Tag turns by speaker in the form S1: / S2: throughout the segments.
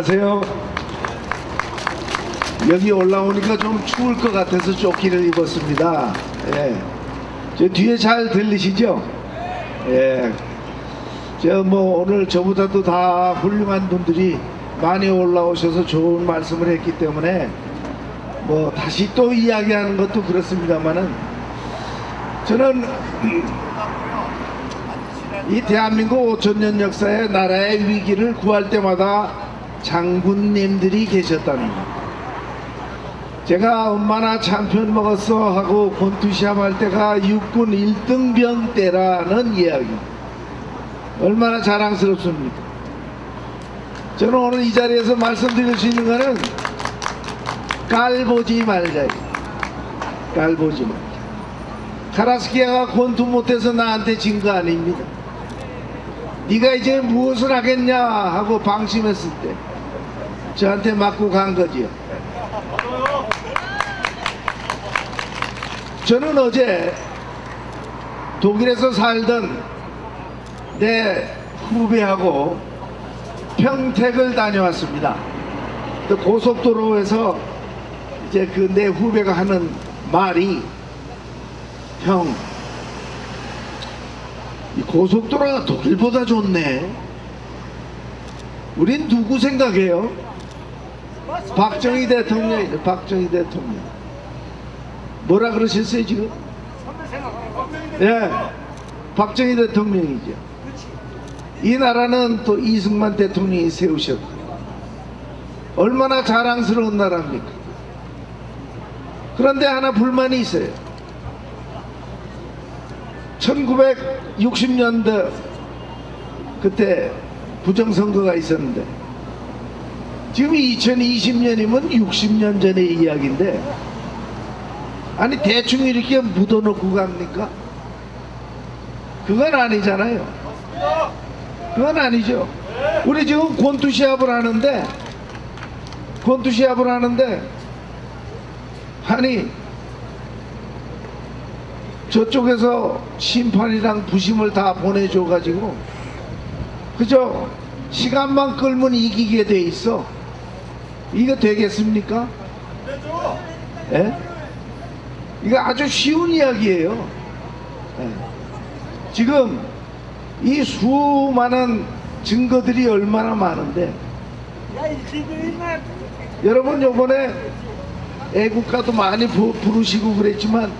S1: 안녕하세요. 여기 올라오니까 좀 추울 것 같아서 조끼를 입었습니다. 예. 저 뒤에 잘 들리시죠? 예. 저 뭐 오늘 저보다도 다 훌륭한 분들이 많이 올라오셔서 좋은 말씀을 했기 때문에 뭐 다시 또 이야기하는 것도 그렇습니다만은 저는 이 대한민국 5천년 역사의 나라의 위기를 구할 때마다 장군님들이 것. 제가 얼마나 참편 먹었어 하고 권투시합 할 때가 육군 1등병 때라는 이야기. 얼마나 자랑스럽습니까? 저는 오늘 이 자리에서 말씀드릴 수 있는 거는 깔보지 말자. 깔보지 말자. 카라스키아가 권투 못해서 나한테 진 거 아닙니다. 네가 이제 무엇을 하겠냐 하고 방심했을 때 저한테 맞고 간 거지요. 저는 어제 독일에서 살던 내 후배하고 평택을 다녀왔습니다. 그 고속도로에서 이제 그 내 후배가 하는 말이 형, 이 고속도로가 독일보다 좋네. 우린 누구 생각해요? 박정희 대통령이죠. 박정희 대통령. 뭐라 그러셨어요 지금? 예, 박정희 대통령이죠. 이 나라는 또 이승만 대통령이 세우셨고 얼마나 자랑스러운 나라입니까? 그런데 하나 불만이 있어요. 1960년대 그때 부정선거가 있었는데 지금 2020년이면 60년 전의 이야기인데 아니 대충 이렇게 묻어놓고 갑니까? 그건 아니잖아요. 그건 아니죠. 우리 지금 권투 시합을 하는데 권투 시합을 하는데 아니 저쪽에서 심판이랑 부심을 다 보내줘 가지고 그죠? 시간만 끌면 이기게 돼 있어. 이거 되겠습니까? 예? 이거 아주 쉬운 이야기예요. 예. 지금 이 수많은 증거들이 얼마나 많은데 여러분 요번에 애국가도 많이 부, 부르시고 그랬지만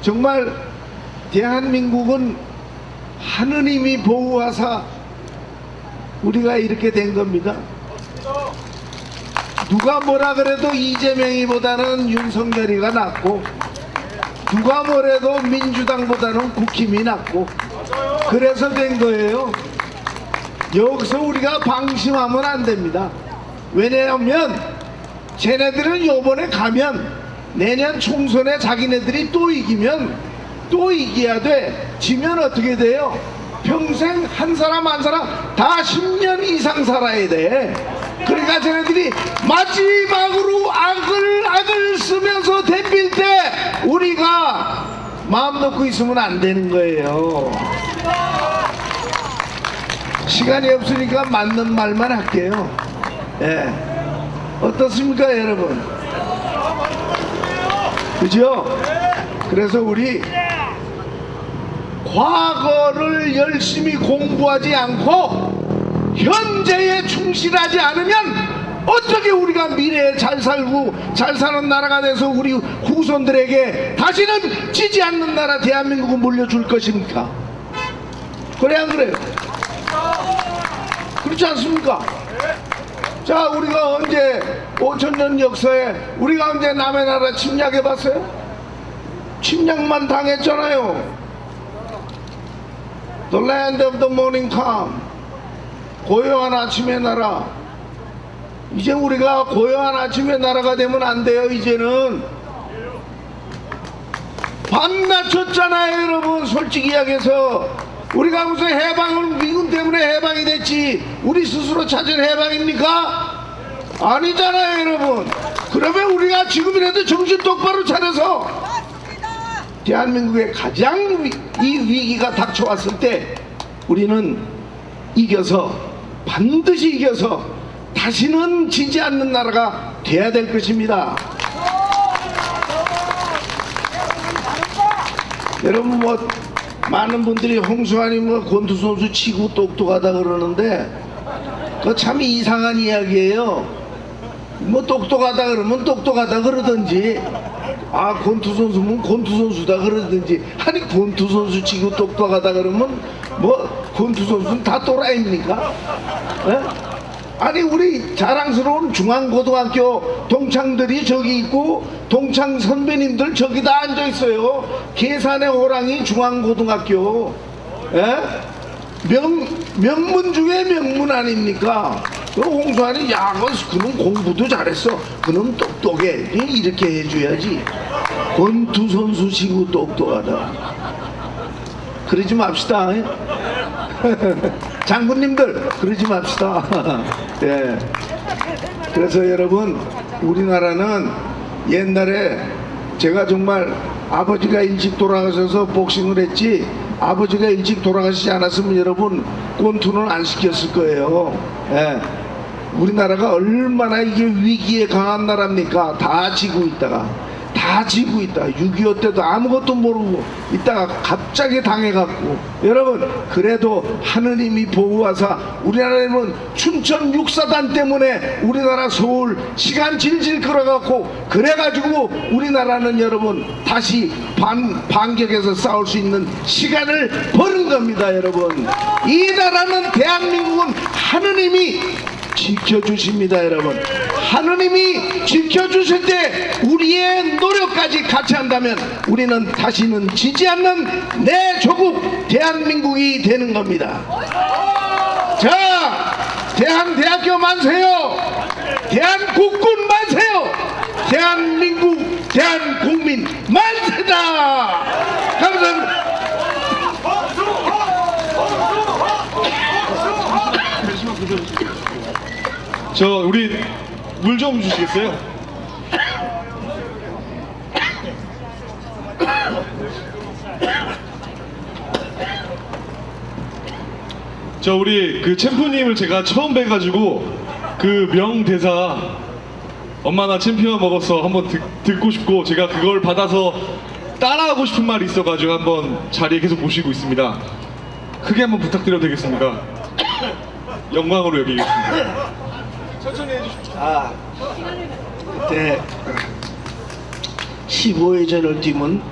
S1: 정말 대한민국은 하느님이 보호하사 우리가 이렇게 된 겁니다. 누가 뭐라 그래도 이재명이보다는 윤석열이가 낫고 누가 뭐래도 민주당보다는 국힘이 낫고 그래서 된 거예요. 여기서 우리가 방심하면 안 됩니다. 왜냐하면 쟤네들은 요번에 가면 내년 총선에 자기네들이 또 이기면 또 이겨야 돼. 지면 어떻게 돼요? 평생 한 사람 한 사람 다 10년 이상 살아야 돼. 그러니까 쟤네들이 마지막으로 악을 악을 쓰면서 덤빌 때 우리가 마음 놓고 있으면 안 되는 거예요. 시간이 없으니까 맞는 말만 할게요. 예. 어떻습니까, 여러분? 그죠? 그래서 우리 과거를 열심히 공부하지 않고 현재에 충실하지 않으면 어떻게 우리가 미래에 잘 살고 잘 사는 나라가 돼서 우리 후손들에게 다시는 지지 않는 나라 대한민국을 물려줄 것입니까? 그래 안 그래요? 그렇지 않습니까? 자 우리가 언제 5천년 역사에 우리가 언제 남의 나라 침략해 봤어요? 침략만 당했잖아요 The land of the morning come 고요한 아침의 나라. 이제 우리가 고요한 아침의 나라가 되면 안 돼요 이제는. 밤낮췄잖아요 여러분 솔직히 이야기해서. 우리가 무슨 해방을 미군 때문에 해방이 됐지. 우리 스스로 찾은 해방입니까? 아니잖아요 여러분. 그러면 우리가 지금이라도 정신 똑바로 차려서 대한민국의 가장 위, 이 위기가 닥쳐왔을 때 우리는 이겨서 반드시 이겨서 다시는 지지 않는 나라가 돼야 될 것입니다. 여러분 뭐 많은 분들이 홍수환이 뭐 권투 선수 치고 똑똑하다 그러는데 그 참 이상한 이야기예요. 뭐 똑똑하다 그러면 똑똑하다 그러든지 아 권투 선수면 권투 선수다 그러든지 아니 권투 선수 치고 똑똑하다 그러면 뭐 권투 선수는 다 또라이입니까? 예? 아니 우리 자랑스러운 중앙고등학교 동창들이 저기 있고 동창 선배님들 저기 다 앉아 있어요. 계산의 호랑이 중앙고등학교. 예? 명 명문 중에 명문 아닙니까? 그 홍수환이 야, 그 그놈 공부도 잘했어. 그놈 똑똑해. 이렇게 해줘야지. 권투 선수 치고 똑똑하다. 그러지 맙시다. 장군님들 그러지 맙시다. 예. 그래서 여러분 우리나라는 옛날에 제가 정말 아버지가 일찍 돌아가셔서 복싱을 했지 아버지가 일찍 돌아가시지 않았으면 여러분 권투는 안 시켰을 거예요. 예. 우리나라가 얼마나 이게 위기에 강한 나라입니까? 다 지고 있다가 다 지고 있다. 6.25 때도 아무것도 모르고 있다가 갑자기 당해갖고 여러분 그래도 하느님이 보호하사 우리나라에는 춘천 육사단 때문에 우리나라 서울 시간 질질 끌어갖고 그래가지고 우리나라는 여러분 다시 반, 반격해서 싸울 수 있는 시간을 버는 겁니다 여러분 이 나라는 대한민국은 하느님이 지켜주십니다 여러분. 하느님이 지켜주실 때 우리의 노력까지 같이 한다면 우리는 다시는 지지 않는 내 조국 대한민국이 되는 겁니다. 자 대한대학교 만세요. 대한국군 만세요. 대한민국 대한국민 만세다
S2: 저 우리 물 좀 주시겠어요? 저 우리 그 챔프님을 제가 처음 뵈가지고 그 명대사 엄마 나 챔피언 먹었어 한번 듣, 듣고 싶고 제가 그걸 받아서 따라하고 싶은 말이 있어가지고 한번 자리에 계속 모시고 있습니다. 크게 한번 부탁드려도 되겠습니까? 영광으로 여기겠습니다. 천천히 해주십시오.
S1: 아, 그때 15회전을 뛰면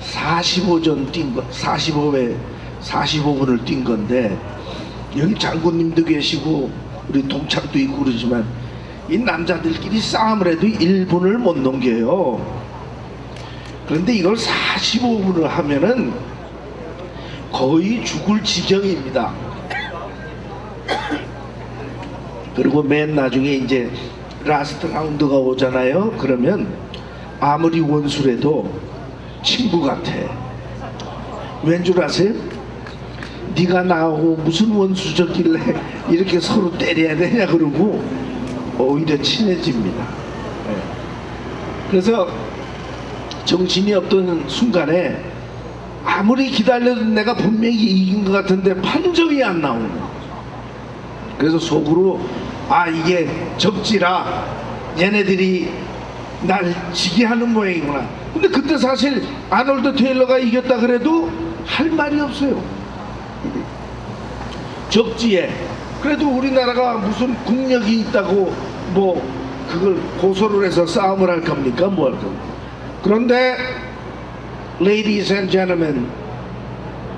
S1: 45전 뛴 거, 45회, 45분을 뛴 건데 여기 장군님도 계시고 우리 동창도 있고 그러지만 이 남자들끼리 싸움을 해도 1분을 못 넘겨요. 그런데 이걸 45분을 하면은 거의 죽을 지경입니다. 그리고 맨 나중에 이제 라스트 라운드가 오잖아요. 그러면 아무리 원수래도 친구 같아. 왠 줄 아세요? 네가 나하고 무슨 원수적길래 이렇게 서로 때려야 되냐 그러고 오히려 친해집니다. 예. 그래서 정신이 없던 순간에 아무리 기다려도 내가 분명히 이긴 것 같은데 판정이 안 나오는 거예요. 그래서 속으로 아 이게 적지라. 얘네들이 날 지게 하는 모양이구나. 근데 그때 사실 아놀드 테일러가 이겼다 그래도 할 말이 없어요. 적지에. 그래도 우리나라가 무슨 국력이 있다고 뭐 그걸 고소를 해서 싸움을 할 겁니까? 뭐 할 겁니까? 그런데 ladies and gentlemen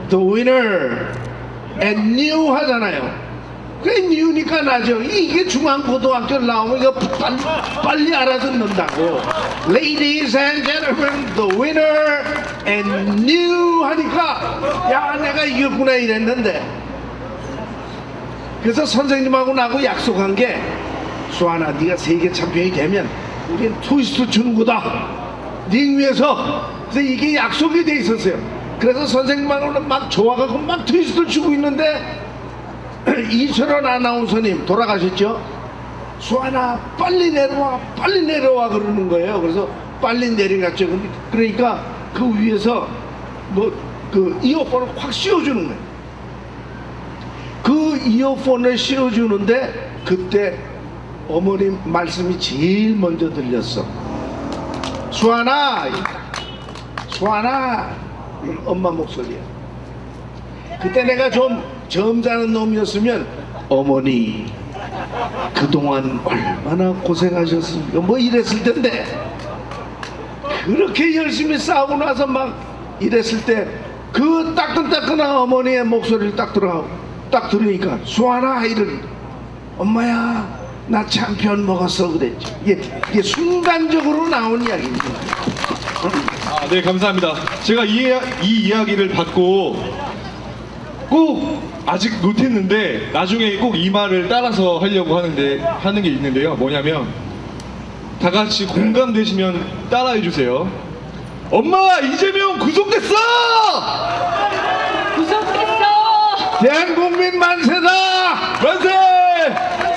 S1: the winner and new 하잖아요 그래 뉴니까 나죠. 이게 중앙고등학교 나오면 이거 빨리, 빨리 알아듣는다고. Ladies and gentlemen the winner and new 하니까 야 내가 이겼구나 이랬는데. 그래서 선생님하고 나하고 약속한 게 수아나 네가 세계 챔피언이 되면 우린 트위스트 주는 거다. 링 위에서. 그래서 이게 약속이 돼 있었어요. 그래서 선생님하고는 막 좋아가고 막 트위스트 주고 있는데 이철원 아나운서님 돌아가셨죠? 수아나 빨리 내려와 빨리 내려와 그러는 거예요 그래서 빨리 내려갔죠 그러니까 그 위에서 뭐 그 이어폰을 확 씌워주는 거예요 그 이어폰을 씌워주는데 그때 어머님 말씀이 제일 먼저 들렸어. 수아나, 수아나, 음, 엄마 목소리야. 그때 내가 좀 점잖은 놈이었으면 어머니 그동안 얼마나 고생하셨습니까? 뭐 이랬을 텐데 그렇게 열심히 싸우고 나서 막 이랬을 때 그 따끈따끈한 어머니의 목소리를 딱 들어 딱 들으니까 수아나 이를 엄마야 나 참편 먹었어 그랬죠. 이게, 이게 순간적으로 나온 이야기입니다.
S2: 아, 네, 감사합니다. 제가 이, 이 이야기를 받고 꼭 아직 못했는데 나중에 꼭 이 말을 따라서 하려고 하는데 하는 게 있는데요. 뭐냐면 다 같이 공감되시면 따라해 주세요. 엄마 이재명 구속됐어!
S3: 구속됐어!
S1: 대한국민 만세다! 만세!